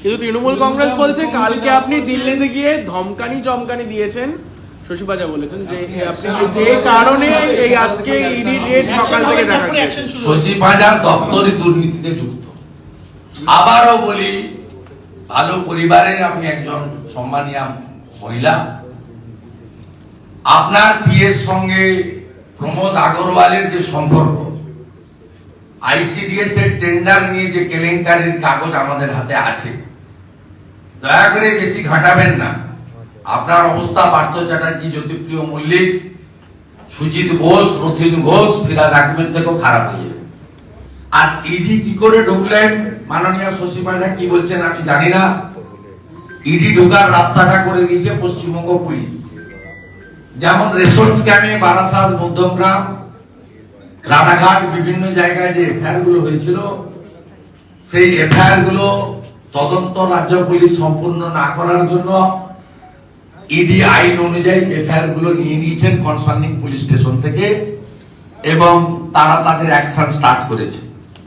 কিন্তু তৃণমূল কংগ্রেস বলছে কালকে আপনি দিল্লিতে গিয়ে ধমকানি চমকানি দিয়েছেন। শশীবাজা বলেছেন যে আপনি যে কারণে এই আজকে ইডি ডেট সকাল থেকে দেখা গেছে। দপ্তরি দুর্নীতিতে যুক্ত। আবারও বলি ভালো পরিবারের আপনি একজন সম্মানীয় মহিলা। আপনার বিয়ের সঙ্গে প্রমোদ আগরওয়ালের যে সম্পর্ক আইসিডিএস এর টেন্ডার নিয়ে যে কেলেঙ্কারির কাগজ আমাদের হাতে আছে দয়া করে বেশি ঘাটাবেন না। আপনার অবস্থা পার্থ চ্যাটার্জি, জ্যোতিপ্রিয় মল্লিক, সুজিত ঘোষ, রথিন ঘোষ, ফিরাদ আহমেদ থেকেও খারাপ হয়ে যাবে। আর ইডি কি করে ঢুকলেন? মাননীয় শশী পাণ্ডা কি বলছেন আমি জানি না। ইডি ঢোকার রাস্তাটা করে দিয়েছে পশ্চিমবঙ্গ পুলিশ। যেমন রেশন স্ক্যামে বারাসাত, মধ্যমগ্রাম, রানাঘাট, বিভিন্ন জায়গায় যে এফআইআরগুলো হয়েছিল, সেই এফআইআরগুলো তদন্ত রাজ্য পুলিশ সম্পূর্ণ না করার জন্য ইডি আইন অনুযায়ী এফআইআরগুলো নিয়ে নিয়েছেন কনসার্নিং পুলিশ স্টেশন থেকে, এবং তারা তাদের অ্যাকশন স্টার্ট করেছে।